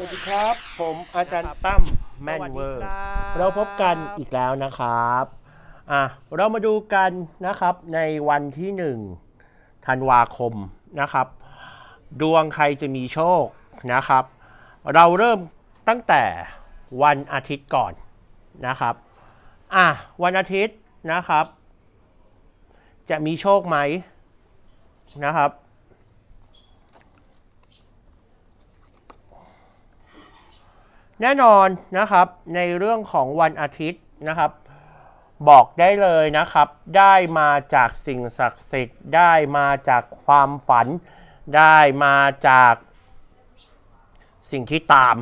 วัสดีครับ ผมอาจารย์ตั้มแมนเวอร์ เราพบกันอีกแล้วนะครับอะเรามาดูกันนะครับในวันที่หนึ่งธันวาคมนะครับ ดวงใครจะมีโชคนะครับ เราเริ่มตั้งแต่วันอาทิตย์ก่อนนะครับอะวันอาทิตย์นะครับ จะมีโชคไหมนะครับ แน่นอนนะครับในเรื่องของวันอาทิตย์นะครับ บอกได้เลยนะครับ ได้มาจากสิ่งศักดิ์สิทธิ์ได้มาจากความฝัน ได้มาจากสิ่งที่ตาม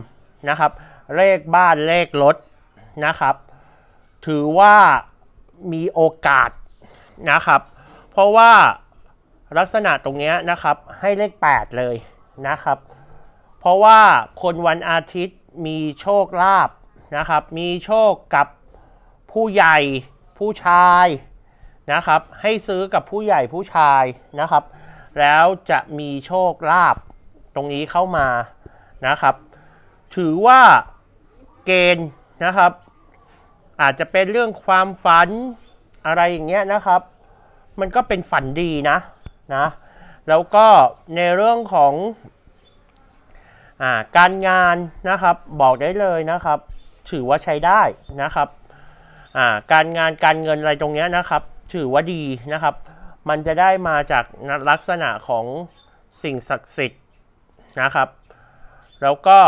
นะครับ เลขบ้านเลขรถนะครับ ถือว่ามีโอกาสนะครับ เพราะว่าลักษณะตรงนี้นะครับให้เลข 8 เลยนะครับ เพราะว่าคนวันอาทิตย์ มีโชคลาภนะครับ มีโชคกับผู้ใหญ่ผู้ชายนะครับ ให้ซื้อกับผู้ใหญ่ผู้ชายนะครับ แล้วจะมีโชคลาภตรงนี้เข้ามานะครับ ถือว่าเกณฑ์นะครับ อาจจะเป็นเรื่องความฝันอะไรอย่างเงี้ยนะครับ มันก็เป็นฝันดีนะนะ แล้วก็ในเรื่องของ การงานนะครับบอกได้เลยนะครับ ถือว่าใช้ได้นะครับการงานการเงินอะไรตรงนี้นะครับ ถือว่าดีนะครับ มันจะได้มาจากลักษณะของสิ่งศักดิ์สิทธิ์นะครับ แล้วก็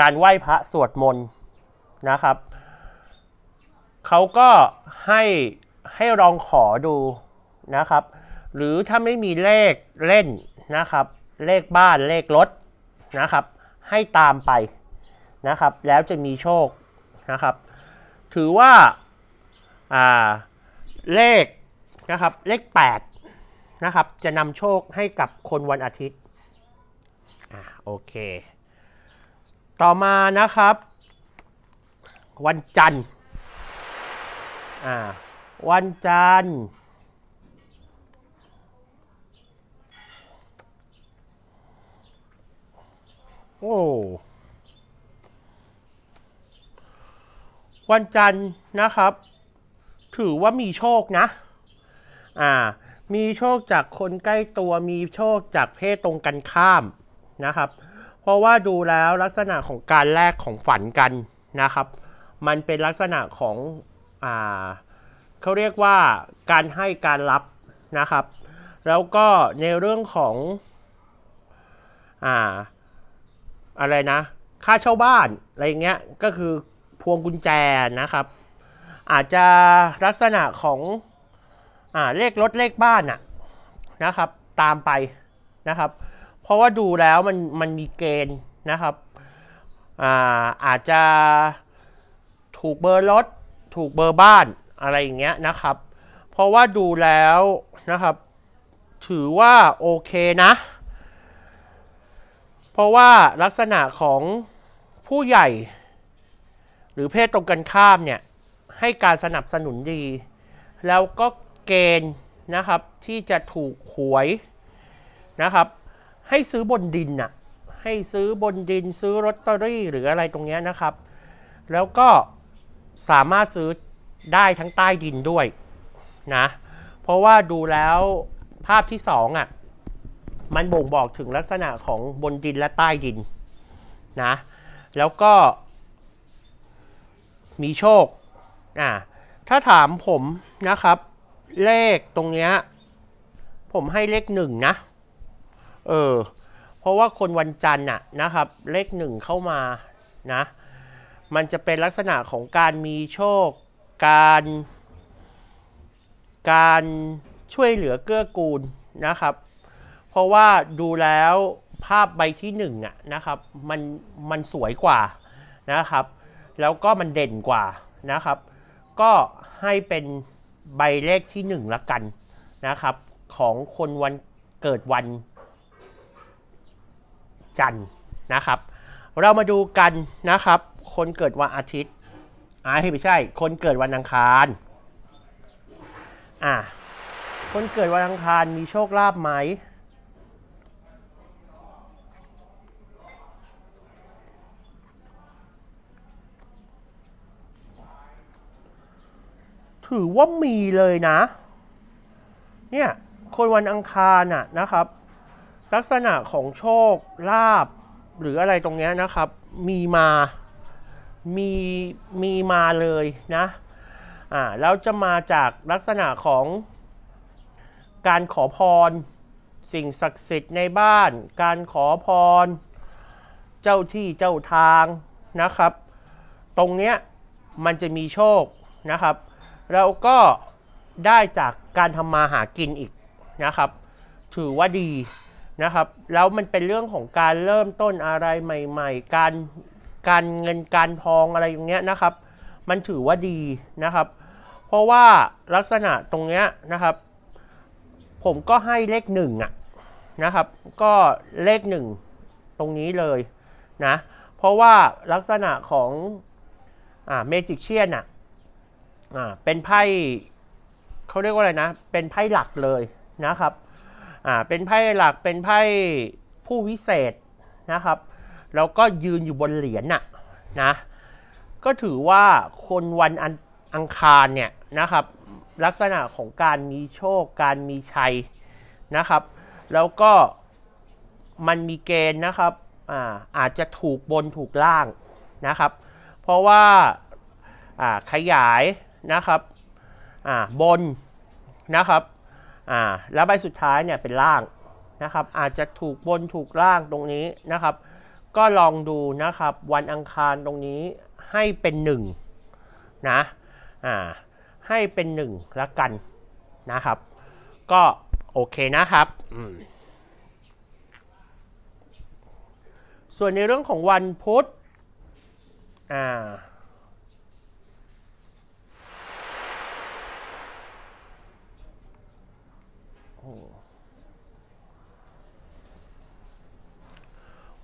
การไหว้พระสวดมนต์นะครับเขาก็ให้ให้ลองขอดูนะครับ หรือถ้าไม่มีเลขเล่นนะครับ เลขบ้านเลขรถนะครับ ให้ตามไปนะครับ แล้วจะมีโชคนะครับ ถือว่าอ่าเลขนะครับเลข 8 นะครับ จะนำโชคให้กับคนวันอาทิตย์อ่าโอเค ต่อมานะครับ วันจันทร์อ่าวันจันทร์ โอ้วันจันทร์นะครับ ถือว่ามีโชคนะ อ่า มีโชคจากคนใกล้ตัวมีโชคจากเพศตรงกันข้ามนะครับ เพราะว่าดูแล้วลักษณะของการแลกของฝันกันนะครับ มันเป็นลักษณะของอ่าเขาเรียกว่าการให้การรับนะครับ แล้วก็ในเรื่องของอ่า อะไรนะ ค่าเช่าบ้านอะไรเงี้ยก็คือพวงกุญแจนะครับ อาจจะลักษณะของอ่าเลขรถเลขบ้านนะนะครับ ตามไปนะครับ เพราะว่าดูแล้วมันมันมีเกณฑ์นะครับอ่าอาจจะถูกเบอร์รถถูกเบอร์บ้านอะไรอย่างเงี้ยนะครับ เพราะว่าดูแล้วนะครับ ถือว่าโอเคนะ เพราะว่าลักษณะของผู้ใหญ่ หรือเพศตรงกันข้ามเนี่ยให้การสนับสนุนดี แล้วก็เกณฑ์นะครับที่จะถูกหวยนะครับ ให้ซื้อบนดินน่ะให้ซื้อบนดินซื้อลอตเตอรี่หรืออะไรตรงเนี้ยนะครับ แล้วก็สามารถซื้อได้ทั้งใต้ดินด้วยนะ เพราะว่าดูแล้วภาพที่สองอะ มันบ่งบอกถึงลักษณะของบนดินและใต้ดินนะ แล้วก็ มีโชคอ่าถ้าถามผมนะครับ เลขตรงเนี้ยผมให้เลขหนึ่งนะ เออ เพราะว่าคนวันจันทร์น่ะนะครับ เลขหนึ่งเข้ามานะ มันจะเป็นลักษณะของการมีโชค การ การช่วยเหลือเกื้อกูลนะครับ เพราะว่าดูแล้วภาพใบที่หนึ่งอะนะครับมันมันสวยกว่านะครับ แล้วก็มันเด่นกว่านะครับ ก็ให้เป็นใบเลขที่หนึ่งละกันนะครับ ของคนวันเกิดวันจันทร์นะครับ เรามาดูกันนะครับ คนเกิดวันอาทิตย์อ่าไม่ใช่ คนเกิดวันอังคารอ่าคนเกิดวันอังคารมีโชคลาภไหม ถือว่ามีเลยนะ เนี่ยคนวันอังคารน่ะนะครับ ลักษณะของโชคลาภหรืออะไรตรงเนี้ยนะครับ มีมามีมีมาเลยนะอ่าแล้วจะมาจากลักษณะของการขอพร สิ่งศักดิ์สิทธิ์ในบ้าน การขอพร เจ้าที่เจ้าทางนะครับ ตรงเนี้ยมันจะมีโชคนะครับ แล้วก็ได้จากการทำมาหากินอีกนะครับ ถือว่าดีนะครับ แล้วมันเป็นเรื่องของการเริ่มต้นอะไรใหม่ ๆ การการเงินการทองอะไรอย่างเงี้ยนะครับ มันถือว่าดีนะครับ เพราะว่าลักษณะตรงเนี้ยนะครับ ผมก็ให้เลขหนึ่งอะนะครับ ก็เลขหนึ่งตรงนี้เลยนะ เพราะว่าลักษณะของอ่าเมจิกเชียนอะ อ่าเป็นไพ่เขาเรียกว่าอะไรนะ เป็นไพ่หลักเลยนะครับอ่าเป็นไพ่หลักเป็นไพ่ผู้วิเศษนะครับ แล้วก็ยืนอยู่บนเหรียญน่ะนะก็ถือว่าคนวันอันอังคารเนี่ยนะครับ ลักษณะของการมีโชคการมีชัยนะครับ แล้วก็มันมีเกณฑ์นะครับอาอาจจะถูกบนถูกล่างนะครับ เพราะว่าขยาย นะครับบนนะครับแล้วใบสุดท้ายเนี่ยเป็นล่างนะครับอาจจะถูกบนถูกล่างตรงนี้นะครับ ก็ลองดูนะครับวันอังคารตรงนี้ให้เป็นหนึ่งนะให้เป็นหนึ่งละกันนะครับ ก็โอเคนะครับส่วนในเรื่องของวันพุธอ่า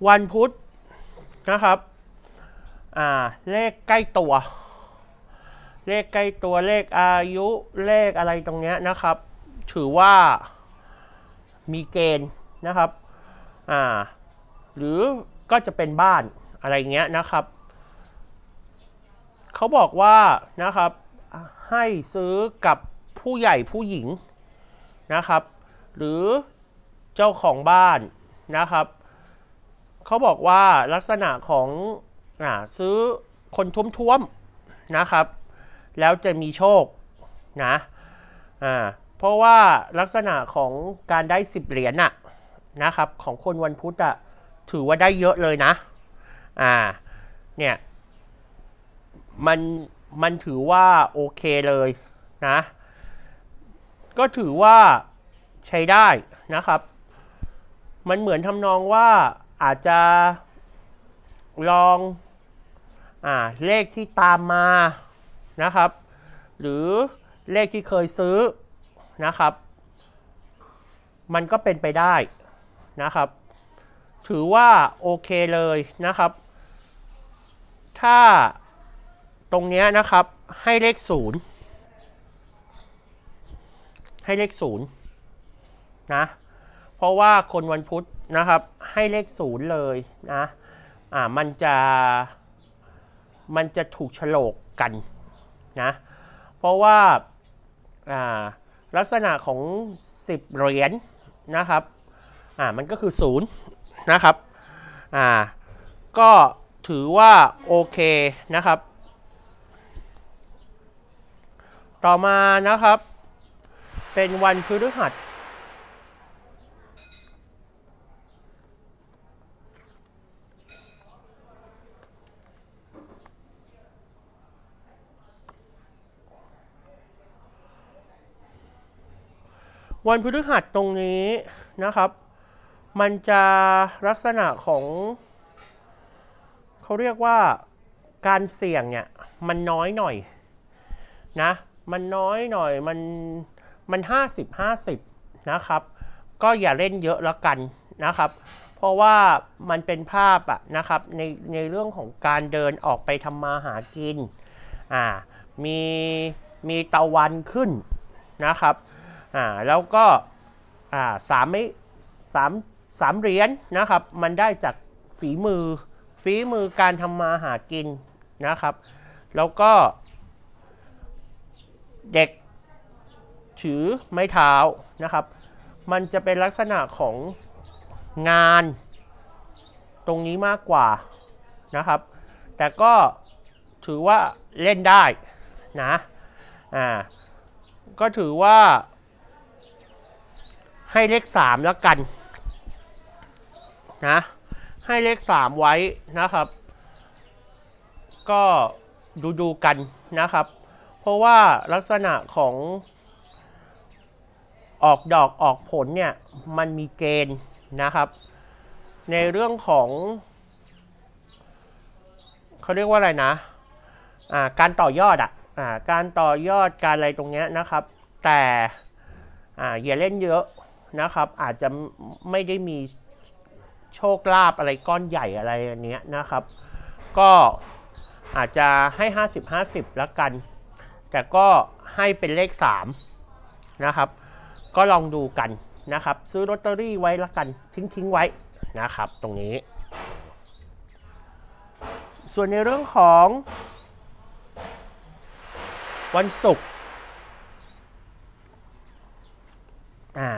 วันพุธนะครับอ่าเลขใกล้ตัว เลขใกล้ตัวเลขอายุเลขอะไรตรงเนี้ยนะครับ ถือว่ามีเกณฑ์นะครับอ่าหรือก็จะเป็นบ้านอะไรเงี้ยนะครับเขาบอกว่านะครับให้ซื้อกับผู้ใหญ่ผู้หญิงนะครับ หรือเจ้าของบ้านนะครับ เขาบอกว่าลักษณะของอซื้อคนท้วมๆนะครับ แล้วจะมีโชคนะอ่าเพราะว่าลักษณะของการได้สิบเหรียญน่ะนะครับ ของคนวันพุธอะถือว่าได้เยอะเลยนะอ่าเนี่ยมันมันถือว่าโอเคเลยนะ ก็ถือว่าใช้ได้นะครับ มันเหมือนทำนองว่า อาจจะลองอ่าเลขที่ตามมานะครับ หรือเลขที่เคยซื้อนะครับ มันก็เป็นไปได้นะครับ ถือว่าโอเคเลยนะครับ ถ้าตรงนี้นะครับให้เลขศูนย์ให้เลขศูนย์นะ เพราะว่าคนวันพุธ นะครับ ให้เลขศูนย์เลยนะอ่ามันจะมันจะถูกฉลกกันนะเพราะว่าอ่าลักษณะของ 10 เหรียญนนะครับอ่ามันก็คือศูนย์นะครับอ่าก็ถือว่าโอเคนะครับ ต่อมานะครับ เป็นวันพฤหัส วันพฤหัสตรงนี้นะครับ มันจะลักษณะของเขาเรียกว่าการเสี่ยงเนี่ยมันน้อยหน่อยนะมันน้อยหน่อยมันมันห้าสิบห้าสิบนะครับ ก็อย่าเล่นเยอะแล้วกันนะครับ เพราะว่ามันเป็นภาพอะนะครับในในเรื่องของการเดินออกไปทำมาหากินอ่ามีมีตะวันขึ้นนะครับ อ่าแล้วก็อ่าสามไม่สามสามเหรียญนนะครับมันได้จากฝีมือฝีมือการทำมาหากินนะครับ แล้วก็เด็กถือไม้เท้านะครับ มันจะเป็นลักษณะของงานตรงนี้มากกว่านะครับ แต่ก็ถือว่าเล่นได้นะอ่าก็ถือว่า ให้เลขสามแล้วกันนะให้เลขสามไว้นะครับ ก็ดูดูกันนะครับ เพราะว่าลักษณะของออกดอกออกผลเนี่ยมันมีเกณฑ์นะครับ ในเรื่องของเขาเรียกว่าอะไรนะอ่าการต่อยอดอะอ่าการต่อยอดการอะไรตรงเนี้ยนะครับ แต่อ่าอย่าเล่นเยอะ นะครับ อาจจะไม่ได้มีโชคลาภอะไรก้อนใหญ่อะไรอันเนี้ยนะครับ ก็อาจจะให้ 50 50แล้วกัน แต่ก็ให้เป็นเลข 3 นะครับ ก็ลองดูกันนะครับ ซื้อลอตเตอรี่ไว้ละกัน ทิ้งทิ้งไว้นะครับ ตรงนี้ ส่วนในเรื่องของวันศุกร์อ่า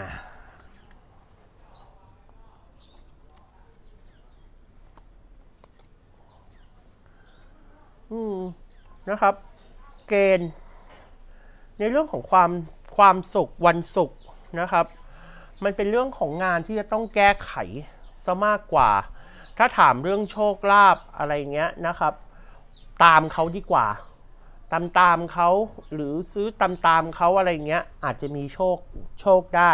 อืม นะครับ เกณฑ์ ในเรื่องของความความสุขวันศุกนะครับ มันเป็นเรื่องของงานที่จะต้องแก้ไขซะมากกว่า ถ้าถามเรื่องโชคลาภอะไรเงี้ยนะครับ ตามเขาดีกว่า ตามตามเขาหรือซื้อตามตามเขาอะไรเงี้ยอาจจะมีโชคโชคได้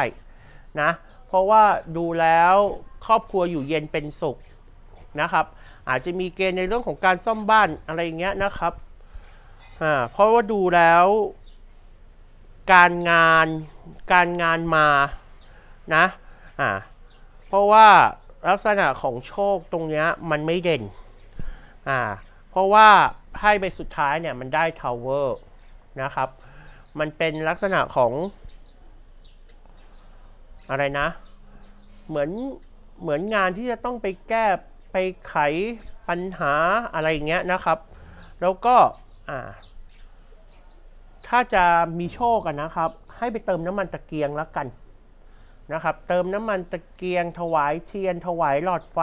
นะเพราะว่าดูแล้วครอบครัวอยู่เย็นเป็นสุขนะครับ อาจจะมีเกณฑ์ในเรื่องของการซ่อมบ้านอะไรเงี้ยนะครับ อ่าเพราะว่าดูแล้ว การงานการงานมานะอ่าเพราะว่าลักษณะของโชคตรงเนี้ยมันไม่เด่นอ่าเพราะว่าไพ่ใบสุดท้ายเนี่ยมันได้ทาวเวอร์นะครับ มันเป็นลักษณะของ อะไรนะ เหมือนเหมือนงานที่จะต้องไปแก้ไปไขปัญหาอะไรอย่างเงี้ยนะครับ แล้วก็ อ่า ถ้าจะมีโชคกันนะครับ ให้ไปเติมน้ำมันตะเกียงแล้วกันนะครับ เติมน้ำมันตะเกียง ถวายเทียน ถวายหลอดไฟ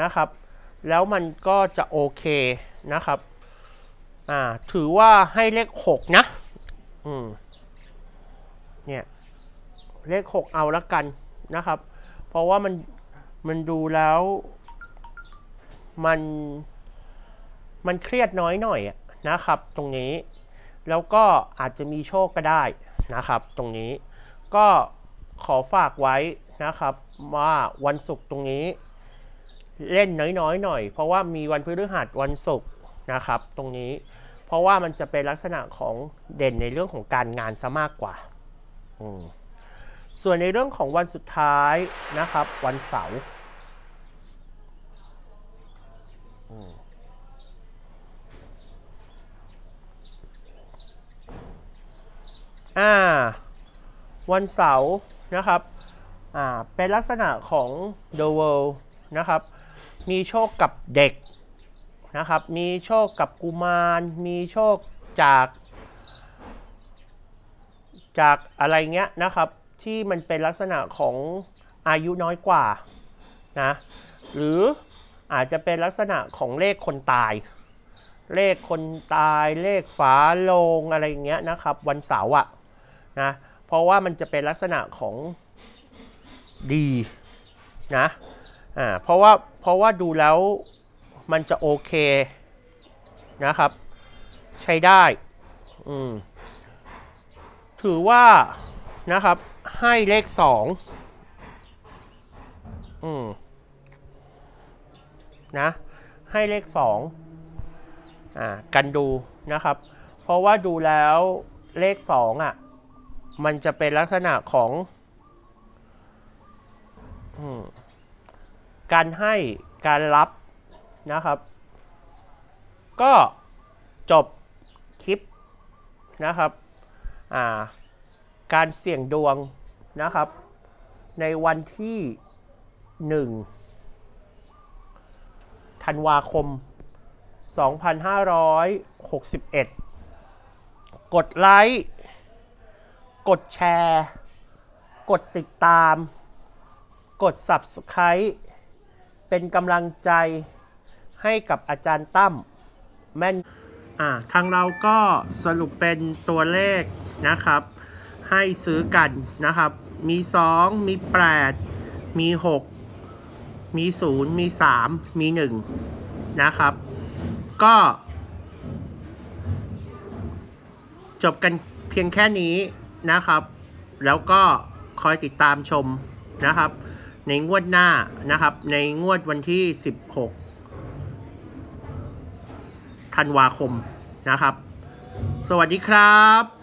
นะครับ แล้วมันก็จะโอเคนะครับ อ่า ถือว่าให้เลขหกนะ อืม เนี่ย เลขหกเอาล้วกันนะครับ เพราะว่ามัน มันดูแล้ว มัน มันเครียดน้อยหน่อยอะ นะครับ ตรงนี้ แล้วก็อาจจะมีโชคก็ได้นะครับ ตรงนี้ก็ขอฝากไว้นะครับว่าวันศุกร์ตรงนี้ เล่นน้อยๆหน่อย เพราะว่ามีวันพฤหัสวันศุกร์นะครับ ตรงนี้ เพราะว่ามันจะเป็นลักษณะของเด่นในเรื่องของการงานซะมากกว่าส่วนในเรื่องของวันสุดท้ายนะครับ วันเสาร์ อ่าวันเสาร์นะครับอ่าเป็นลักษณะของ The World นะครับ มีโชคกับเด็กนะครับ มีโชคกับกุมาร มีโชคจาก จากอะไรเงี้ยนะครับ ที่มันเป็นลักษณะของอายุน้อยกว่านะหรืออาจจะเป็นลักษณะของเลขคนตาย เลขคนตายเลขฝาโลงอะไรอย่างเงี้ยนะครับ วันเสาร์อะ นะเพราะว่ามันจะเป็นลักษณะของดีนะอ่าเพราะว่าเพราะว่าดูแล้วมันจะโอเคนะครับ ใช้ได้อืมถือว่านะครับให้เลขสองอืมนะให้เลขสองอ่ากันดูนะครับ เพราะว่าดูแล้วเลขสองอะ มันจะเป็นลักษณะของอการให้การรับนะครับ ก็จบคลิปนะครับาการเสี่ยงดวงนะครับ ในวันที่หนึ่งธันวาคม 2561 กดไลค์ กดแชร์ กดติดตาม กด Subscribe เป็นกำลังใจให้กับอาจารย์ตั้มแม่นอ่าทางเราก็สรุปเป็นตัวเลขนะครับ ให้ซื้อกันนะครับ มี 2 มี 8 มี 6 มี 0 มี 3 มี 1 นะครับ ก็ จบกันเพียงแค่นี้ นะครับ แล้วก็คอยติดตามชมนะครับ ในงวดหน้านะครับ ในงวดวันที่ 16 ธันวาคมนะครับ สวัสดีครับ